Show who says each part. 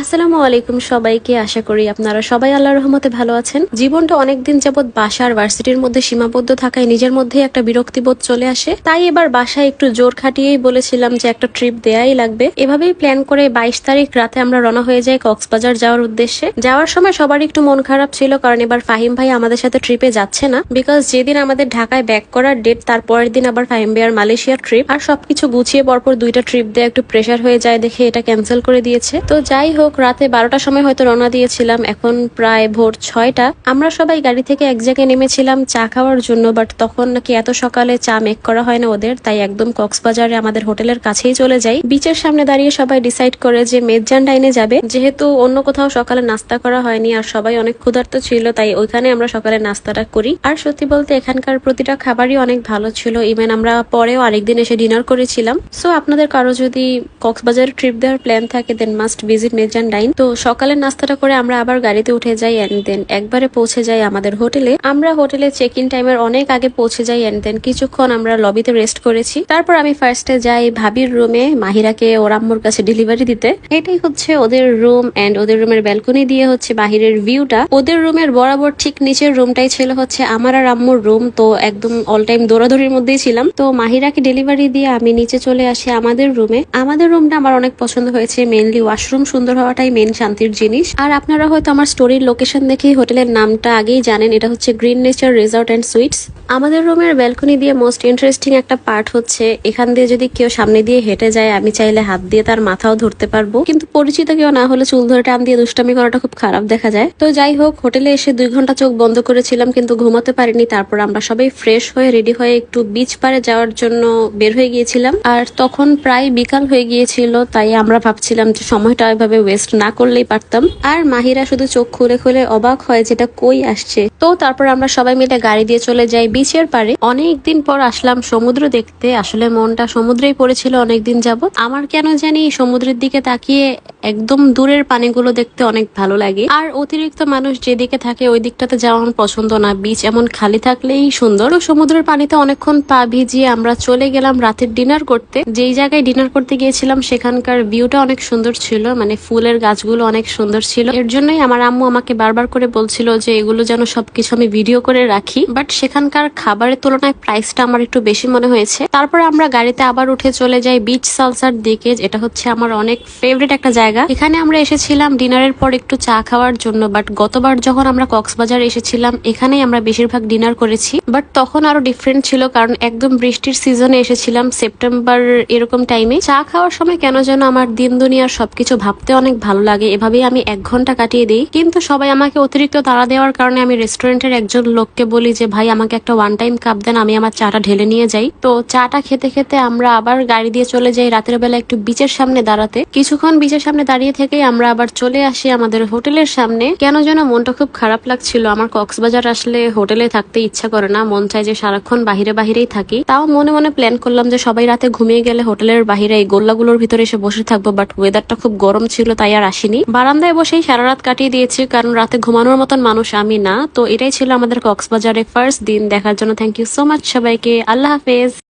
Speaker 1: আসসালামু আলাইকুম সবাইকে। আশা করি আপনারা সবাই আল্লাহর রহমতে ভালো আছেন। জীবনটা অনেকদিন যাবৎ বাসা আর ভার্সিটির মধ্যে সীমাবদ্ধ থাকায় নিজের মধ্যে একটা বিরক্তিবোধ চলে আসে। তাই এবার বাসায় একটু জোর খাটিয়েই বলেছিলাম যে একটা ট্রিপ দেয়াই লাগবে। এভাবেই প্ল্যান করে বাইশ তারিখ রাতে আমরা রওনা হয়ে যাই কক্সবাজার যাওয়ার উদ্দেশ্যে। যাওয়ার সময় সবার একটু মন খারাপ ছিল কারণ এবার ফাহিম ভাই আমাদের সাথে ট্রিপে যাচ্ছে না। বিকজ যেদিন আমাদের ঢাকায় ব্যাক করার ডেট, তার পরের দিন আবার ফাহিম ভাইয়ার মালয়েশিয়ার ট্রিপ। আর সবকিছু গুছিয়ে পরপর দুইটা ট্রিপ দেওয়া একটু প্রেশার হয়ে যায় দেখে এটা ক্যান্সেল করে দিয়েছে। তো যাই হোক রাতে বারোটার সময় হয়তো রওনা দিয়েছিলাম। এখন প্রায় ভোর ছয়টা। আমরা সবাই গাড়ি থেকে এক জায়গায় নেমেছিলাম চা খাওয়ার জন্য বাট তখন নাকি এত সকালে চা মেক করা হয় না ওদের, তাই একদম কক্সবাজারে আমাদের হোটেলের কাছেই চলে যাই। বিচের সামনে দাঁড়িয়ে সবাই ডিসাইড করে যে মেজান ডাইনে যাবে। যেহেতু অন্য কোথাও সকালে নাস্তা করা হয়নি আর সবাই অনেক ক্ষুধার্ত ছিল, তাই ওইখানে আমরা সকালে নাস্তাটা করি। আর সত্যি বলতে এখানকার প্রতিটা খাবারই অনেক ভালো ছিল। ইভেন আমরা পরেও আরেকদিন এসে ডিনার করেছিলাম। সো আপনাদের কারও যদি কক্সবাজার ট্রিপ দেওয়ার প্ল্যান থাকে দেন মাস্ট ভিজিট মেজান ডাইন তো সকালের নাস্তাটা করে আমরা আবার গাড়িতে উঠে যাই এন্ড দেন একবারে পৌঁছে যাই আমাদের হোটেলে। আমরা হোটেলে চেক ইন টাইমের অনেক আগে পৌঁছে যাই এন্ড দেন কিছুক্ষণ আমরা লবিতে রেস্ট করেছি। তারপর আমি ফার্স্টে যাই ভাবির রুমে মাহিরাকে ওর আম্মুর কাছে ডেলিভারি দিতে। এটাই হচ্ছে ওদের রুম এন্ড ওদের রুমের ব্যালকনি দিয়ে হচ্ছে বাহিরের ভিউটা ওদের রুমের বরাবর ঠিক নিচের রুমটাই ছিল হচ্ছে আমার আর আম্মুর রুম তো একদম অল টাইম দৌড়াদৌড়ির মধ্যেই ছিলাম। তো মাহিরাকে ডেলিভারি দিয়ে আমি নিচে চলে আসি আমাদের রুমে আমাদের রুমটা আমার অনেক পছন্দ হয়েছে মেনলি ওয়াশরুম সুন্দর হওয়াটাই মেন শান্তির জিনিস। আর আপনারা হয়তো আমার স্টোরির লোকেশন দেখেই হোটেলের নামটা আগেই জানেন, এটা হচ্ছে green nature resort and suites আমাদের রুমের ব্যালকনি দিয়ে মোস্ট ইন্টারেস্টিং একটা পার্ট হচ্ছে, এখান দিয়ে যদি কেউ সামনে দিয়ে হেঁটে যায়, আমি চাইলে হাত দিয়ে তার মাথাও ধরতে পারব। কিন্তু পরিচিত কেউ না হলে চুল ধরে টান দিয়ে দুষ্টামি করাটা খুব খারাপ দেখা যায়। তো যাই হোক, হোটেলে এসে দুই ঘণ্টা চোখ বন্ধ করেছিলাম, কিন্তু ঘুমাতে পারিনি। তারপর আমরা সবাই ফ্রেশ হয়ে রেডি হয়ে একটু বিচ পারে যাওয়ার জন্য বের হয়ে গিয়েছিলাম। আর তখন প্রায় বিকাল হয়ে গিয়েছিল, তাই আমরা ভাবছিলাম যে সময়টা এভাবে ওয়েস্ট না করলেই পারতাম। আর মাহিরা শুধু চোখ খুলে খুলে অবাক হয়, যেটা কই আসছে। তো তারপর আমরা সবাই মিলে গাড়ি দিয়ে চলে যাই বিচের পারে অনেকদিন পর আসলাম সমুদ্র দেখতে। আসলে মনটা সমুদ্রেই পড়েছিল অনেকদিন যাবত আমার কেন জানি সমুদ্রের দিকে তাকিয়ে একদম দূরের পানিগুলো দেখতে অনেক ভালো লাগে। আর অতিরিক্ত মানুষ যেদিকে থাকে ওই দিকটাতে যাওয়া আমার পছন্দ না। বিচ এমন খালি থাকলেই সুন্দর। তো সমুদ্রের পানিতে অনেকক্ষণ পা ভিজিয়ে আমরা চলে গেলাম রাতের ডিনার করতে। যেই জায়গায় ডিনার করতে গিয়েছিলাম সেখানকার ভিউটা অনেক সুন্দর ছিল। মানে ফুলের গাছগুলো অনেক সুন্দর ছিল। এর জন্যই আমার আম্মু আমাকে বারবার করে বলছিল যে এগুলো যেন সবকিছু আমি ভিডিও করে রাখি। বাট সেখানকার খাবারের তুলনায় প্রাইসটা আমার একটু বেশি মনে হয়েছে। তারপর আমরা গাড়িতে আবার উঠে চলে যাই বিচ সালসার দিকে। এটা হচ্ছে আমার অনেক ফেভারিট একটা জায়গা। এখানে আমরা এসেছিলাম ডিনারের পর একটু চা খাওয়ার জন্য বাট গতবার যখন আমরা কক্সবাজার এসেছিলাম, এখানেই আমরা বেশিরভাগ ডিনার করেছি। বাট তখন আরও ডিফারেন্ট ছিল, কারণ একদম বৃষ্টির সিজনে এসেছিলাম সেপ্টেম্বর এরকম টাইমে চা খাওয়ার সময় কেন যেন আমার দিন দুনিয়ার সবকিছু ভাবতে অনেক ভালো লাগে, এভাবেই আমি এক ঘণ্টা কাটিয়ে দিই। কিন্তু সবাই আমাকে অতিরিক্ত তাড়া দেওয়ার কারণে আমি রেস্টুরেন্টের একজন লোককে বলি যে, ভাই, আমাকে একটা ওয়ান টাইম কাপ দেন, আমি আমার চাটা ঢেলে নিয়ে যাই। তো চাটা খেতে খেতে আমরা আবার গাড়ি দিয়ে চলে যাই রাতের বেলা একটু বিচের সামনে দাঁড়াতে। কিছুক্ষণ বিচের সামনে দাঁড়িয়ে থেকেই আমরা আবার চলে আসি আমাদের হোটেলের সামনে। কেন যেন মনটা খুব খারাপ লাগছিল। আমার কক্সবাজার আসলে হোটেলে থাকতে ইচ্ছা করে না। মন চায় যে সারাক্ষণ বাহিরে বাহিরেই থাকি। তাও মনে মনে প্ল্যান করলাম যে সবাই রাতে ঘুমিয়ে গেলে হোটেলের বাহিরে এই গোল্লাগুলোর ভিতরে এসে বসে থাকব বাট ওয়েদারটা খুব গরম ছিল, তাই আর আসিনি। বারান্দায় বসেই সারা রাত কাটিয়ে দিয়েছি, কারণ রাতে ঘুমানোর মতন মানুষ আমি না। তো এটাই ছিল আমাদের কক্সবাজারে ফার্স্ট দিন। দেখার জন্য থ্যাংক ইউ সো মাচ সবাইকে। আল্লাহ হাফেজ।